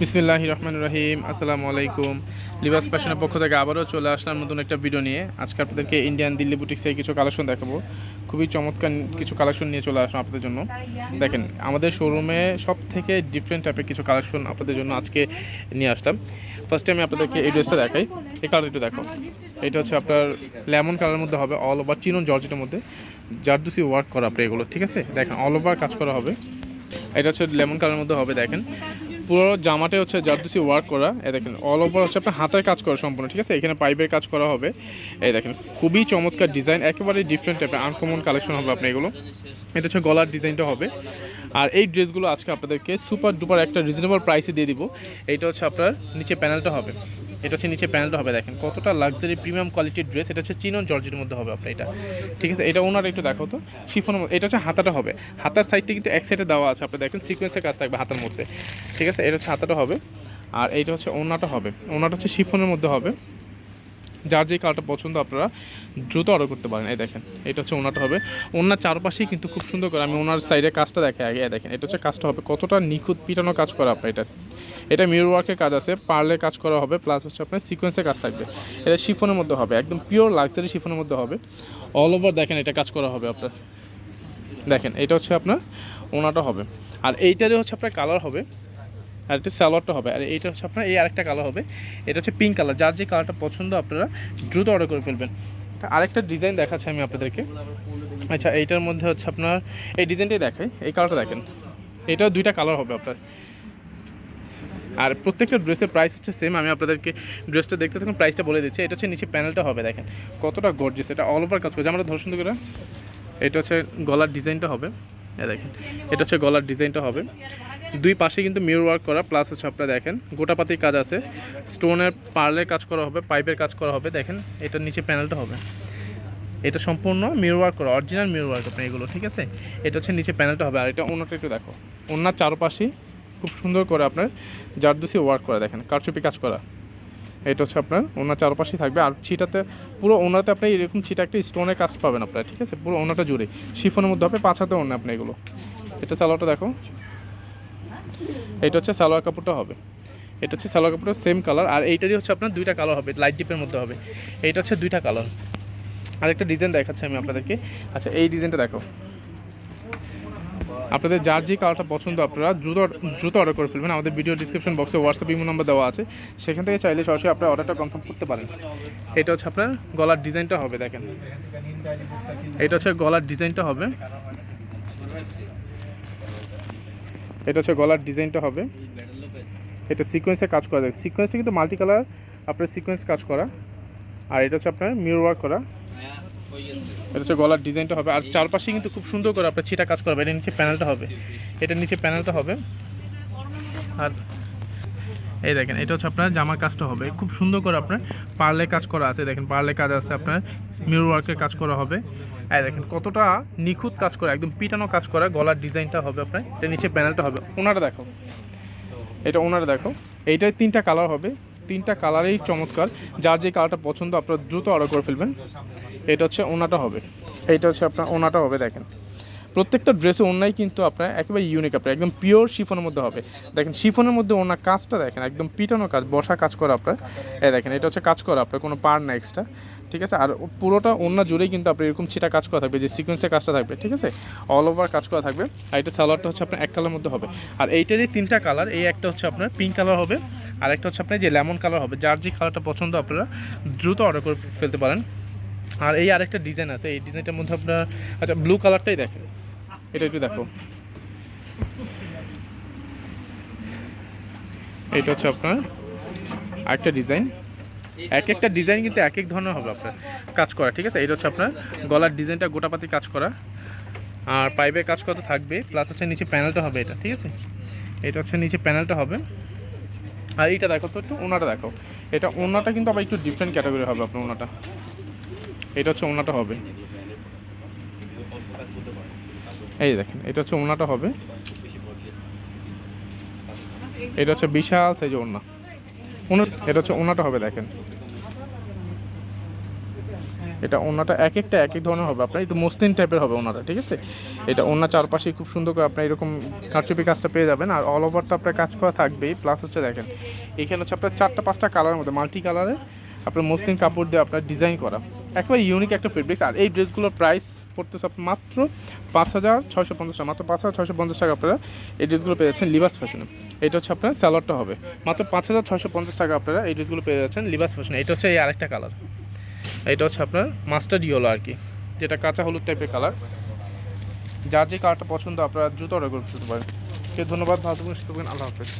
বিসমিল্লাহ রহমান রহিম, আসসালামু আলাইকুম। লিবাস ফ্যাশনের পক্ষ থেকে আবারও চলে আসলাম নতুন একটা ভিডিও নিয়ে। আজকে আপনাদেরকে ইন্ডিয়ান দিল্লি বুটিক্সে কিছু কালেকশন দেখাবো। খুবই চমৎকার কিছু কালেকশন নিয়ে চলে আসলাম আপনাদের জন্য। দেখেন, আমাদের শোরুমে সব থেকে ডিফারেন্ট টাইপের কিছু কালেকশন আপনাদের জন্য আজকে নিয়ে আসলাম। ফার্স্টে আমি আপনাদেরকে এই ড্রেসটা দেখাই। এই কালার একটু দেখো। এটা হচ্ছে আপনার লেমন কালারের মধ্যে হবে অল ওভার চিনন জর্জেটের মধ্যে। জারদুসি ওয়ার্ক করা আপনার এগুলো, ঠিক আছে? দেখেন অল ওভার কাজ করা হবে। এটা হচ্ছে লেমন কালারের মধ্যে হবে, দেখেন। পুরো জামাটাই হচ্ছে জারদুসি ওয়ার্ক করা। এই দেখেন অল ওভার হচ্ছে আপনার হাতের কাজ করা সম্পূর্ণ, ঠিক আছে? এখানে পাইপের কাজ করা হবে। এই দেখেন, খুবই চমৎকার ডিজাইন একেবারে ডিফারেন্ট টাইপের আনকমন কালেকশন হবে আপনার এগুলো। এটা হচ্ছে গলার ডিজাইনটা হবে। আর এই ড্রেসগুলো আজকে আপনাদেরকে সুপার ডুপার একটা রিজনেবল প্রাইসে দিয়ে দিব। এইটা হচ্ছে আপনার নিচে প্যানেলটা হবে। এটা হচ্ছে নিচে প্যানেলটা হবে, দেখেন। কতটা লাক্সারি প্রিমিয়াম কোয়ালিটির ড্রেস এটা হচ্ছে চিনন জর্জের মধ্যে হবে আপনার এটা। ঠিক আছে? এটা ওনার একটু দেখো তো। মধ্যে, এটা হচ্ছে হাতাটা হবে। হাতার সাইডটা কিন্তু এক সাইডে দেওয়া আছে, আপনি দেখেন সিকোয়েন্সের কাজ থাকবে হাতার মধ্যে। ঠিক আছে? এটা হচ্ছে হাতাটা হবে, আর এইটা হচ্ছে ওনাটা হবে। ওনাটা হচ্ছে শিফনের মধ্যে হবে। যার যে কালারটা পছন্দ আপনারা দ্রুত অর্ডার করতে পারেন। এই দেখেন, এটা হচ্ছে ওনাটা হবে। ওনার চারপাশেই কিন্তু খুব সুন্দর করে, আমি ওনার সাইডে কাজটা দেখে আগে দেখেন, এটা হচ্ছে কাজটা হবে। কতটা নিখুঁত পিটানো কাজ করা আপনার এটা। এটা মিরর ওয়ার্কের কাজ আছে পার্লের কাজ করা হবে প্লাস হচ্ছে আপনার সিকোয়েন্সের কাজ থাকবে। এটা শিফনের মধ্যে হবে, একদম পিওর লাক্সারি শিফনের মধ্যে হবে। অল ওভার দেখেন এটা কাজ করা হবে আপনার। দেখেন, এটা হচ্ছে আপনার, ওনাটা হবে। আর এইটারই হচ্ছে আপনার কালার হবে। আর এটা স্যালোয়ারটা হবে। আর এইটা হচ্ছে আপনার, এই আরেকটা কালার হবে। এটা হচ্ছে পিঙ্ক কালার যার যে কালারটা পছন্দ আপনারা দ্রুত অর্ডার করে ফেলবেন। আরেকটা ডিজাইন দেখাচ্ছি আমি আপনাদেরকে। আচ্ছা এইটার মধ্যে হচ্ছে আপনার, এই ডিজাইনটাই দেখাই। এই কালারটা দেখেন। এটাও দুইটা কালার হবে আপনার। আর প্রত্যেকটা ড্রেসের প্রাইস হচ্ছে সেম আমি আপনাদেরকে ড্রেসটা দেখতে থাকুন প্রাইসটা বলে দিচ্ছি। এটা হচ্ছে নিচে প্যানেলটা হবে, দেখেন। কতটা গর্জিয়াস এটা অল ওভার কাজ করছে। আমরা ধর সুন্দর করে, এটা হচ্ছে গলার ডিজাইনটা হবে। দেখেন, এটা হচ্ছে গলার ডিজাইনটা হবে। দুই পাশে কিন্তু মিরর ওয়ার্ক করা প্লাস হচ্ছে আপনারা দেখেন গোটাপাতির কাজ আছে। স্টোনের পার্লের কাজ করা হবে পাইপের কাজ করা হবে, দেখেন, এটার নিচে প্যানেলটা হবে। এটা সম্পূর্ণ মিরর ওয়ার্ক করা অরিজিনাল মিরর ওয়ার্ক আপনার এগুলো, ঠিক আছে? এটা হচ্ছে নিচে প্যানেলটা হবে, আর এটা অন্যটা একটু দেখো। অন্য চারপাশেই খুব সুন্দর করে আপনার জারদুসি ওয়ার্ক করা, দেখেন, কারচুপি কাজ করা। এটা হচ্ছে আপনার, ওনার চারপাশেই থাকবে। আর ছিটাতে, পুরো ওনাতে আপনি এরকম ছিটা একটা স্টোনের কাজ পাবেন আপনার, ঠিক আছে? পুরো ওনাটা জুড়ে। শিফনের মধ্যে হবে, পাঁচ হাতে ওনা আপনি এগুলো। এটা সালোয়ারটা দেখো। এটা হচ্ছে সালোয়ার কাপড়টা হবে। এটা হচ্ছে সালোয়ার কাপড়টা সেম কালার আর এইটারই হচ্ছে আপনার দুইটা কালার হবে লাইট ডিপের মধ্যে হবে। এইটা হচ্ছে দুইটা কালার আর একটা ডিজাইন দেখাচ্ছি আমি আপনাদেরকে। আচ্ছা এই ডিজাইনটা দেখো। আপনাদের যার যে কালারটা পছন্দ আপনারা দ্রুত দ্রুত অর্ডার করে ফেলবেন। আমাদের ভিডিও ডিসক্রিপশন বক্সে হোয়াটসঅ্যাপ ইমো নাম্বার দেওয়া আছে। সেখান থেকে চাইলে সরাসরি আপনার অর্ডারটা কনফার্ম করতে পারেন। এটা হচ্ছে আপনার গলার ডিজাইনটা হবে, দেখেন। এটা হচ্ছে গলার ডিজাইনটা হবে। এটা হচ্ছে গলার ডিজাইনটা হবে। এটা সিকোয়েন্সে কাজ করা যায় সিকোয়েন্সটা কিন্তু মাল্টি কালার আপনার সিকোয়েন্স কাজ করা। আর এটা হচ্ছে আপনার মিরর ওয়ার্ক করা। এটা হচ্ছে গলার ডিজাইনটা হবে। আর চারপাশে কিন্তু খুব সুন্দর করে আপনার ছিটা কাজ করবে। এটা নিচে প্যানেলটা হবে। এটার নিচে প্যানেলটা হবে। আর এই দেখেন, এটা হচ্ছে আপনার জামার কাজটা হবে। খুব সুন্দর করে আপনার পার্লে কাজ করা আছে। দেখেন, পার্লে কাজ আছে আপনার। মিরর ওয়ার্কের কাজ করা হবে। এই দেখেন, কতটা নিখুঁত কাজ করা, একদম পিটানো কাজ করা গলার ডিজাইনটা হবে আপনার। এটা নিচে প্যানেলটা হবে। ওনারা দেখো। এটা ওনারা দেখো। এইটার তিনটা কালার হবে। তিনটা কালারেই চমৎকার। যার যে কালারটা পছন্দ, আপনারা দ্রুত অর্ডার করে ফেলবেন। এটা হচ্ছে ওনাটা হবে। এইটা হচ্ছে আপনার ওনাটা হবে, দেখেন। প্রত্যেকটা ড্রেসে ওনাই কিন্তু আপনার একেবারে ইউনিক আপনার, একদম পিওর শিফনের মধ্যে হবে। দেখেন শিফনের মধ্যে ওনার কাজটা দেখেন, একদম পিটানো কাজ, বসা কাজ করা আপনার। এই দেখেন, এটা হচ্ছে কাজ করা আপনার, কোনো পার না এক্সট্রা ঠিক আছে? আর পুরোটা অন্য জুড়েই কিন্তু আপনার এরকম ছিটা কাজ করা থাকবে, যে সিকোয়েন্সের কাজটা থাকবে, ঠিক আছে? অল ওভার কাজ করা থাকবে। আর এটা সালোয়ারটা হচ্ছে আপনার এক কালার মধ্যে হবে। আর এইটারই তিনটা কালার, এই একটা হচ্ছে আপনার পিঙ্ক কালার হবে। আর একটা হচ্ছে আপনার যে লেমন কালার হবে, যার যে কালারটা পছন্দ আপনারা দ্রুত অর্ডার করে ফেলতে পারেন। আর এই আরেকটা ডিজাইন আছে, এই ডিজাইনটার মধ্যে আপনার আচ্ছা ব্লু কালারটাই দেখেন। এটা একটু দেখো। এটা হচ্ছে আপনার আরেকটা ডিজাইন। এক একটা ডিজাইন কিন্তু এক এক ধরনের হবে আপনার কাজ করা, ঠিক আছে? এটা হচ্ছে আপনার গলার ডিজাইনটা গোটাপাতি কাজ করা। আর পাইপের কাজ করা থাকবে প্লাস হচ্ছে নিচে প্যানেলটা হবে এটা, ঠিক আছে? এটা হচ্ছে নিচে প্যানেলটা হবে। আর এইটা দেখো তো একটু, ওনাটা দেখো। এটা ওনাটা কিন্তু আবার একটু ডিফারেন্ট ক্যাটাগরি হবে আপনার ওনাটা। এটা হচ্ছে ওনাটা হবে। এই দেখেন, এটা হচ্ছে ওনাটা হবে। এটা হচ্ছে বিশাল সাইজের ওনা ওনা এটা হচ্ছে ওনাটা হবে, দেখেন। এটা ওনাটা এক একটা এক এক ধরনের হবে। আপনার একটু মসলিন টাইপের হবে ওনাটা, ঠিক আছে? এটা ওনার চারপাশে খুব সুন্দর করে আপনার এরকম কারচুপি কাজটা পেয়ে যাবেন। আর অল ওভার তো আপনার কাজ করা থাকবেই। প্লাস হচ্ছে দেখেন, এখানে হচ্ছে আপনার চারটা, পাঁচটা কালারের মধ্যে মাল্টি কালারে আপনার মসলিন কাপড় দিয়ে আপনার ডিজাইন করা। একেবারে ইউনিক একটা ফেব্রিক্স আর এই ড্রেসগুলোর প্রাইস পড়তেছে মাত্র পাঁচ হাজার ছয়শো পঞ্চাশ টাকা। মাত্র পাঁচ হাজার ছয়শো পঞ্চাশ টাকা আপনারা এই ড্রেসগুলো পেয়ে যাচ্ছেন লিবাস ফ্যাশনে এটা হচ্ছে আপনার স্যালোয়ারটা হবে। মাত্র পাঁচ হাজার ছয়শো পঞ্চাশ টাকা আপনারা এই ড্রেসগুলো পেয়ে যাচ্ছেন লিবাস ফ্যাশনে এটা হচ্ছে এই আরেকটা কালার এটা হচ্ছে আপনার মাস্টার ইয়েলো আর কি। যেটা কাঁচা হলুদ টাইপের কালার যার যে কালারটা পছন্দ, আপনারা জুতো অর্ডার করতে পারেন ধন্যবাদ, ভালো থাকবেন, আল্লাহ হাফেজ।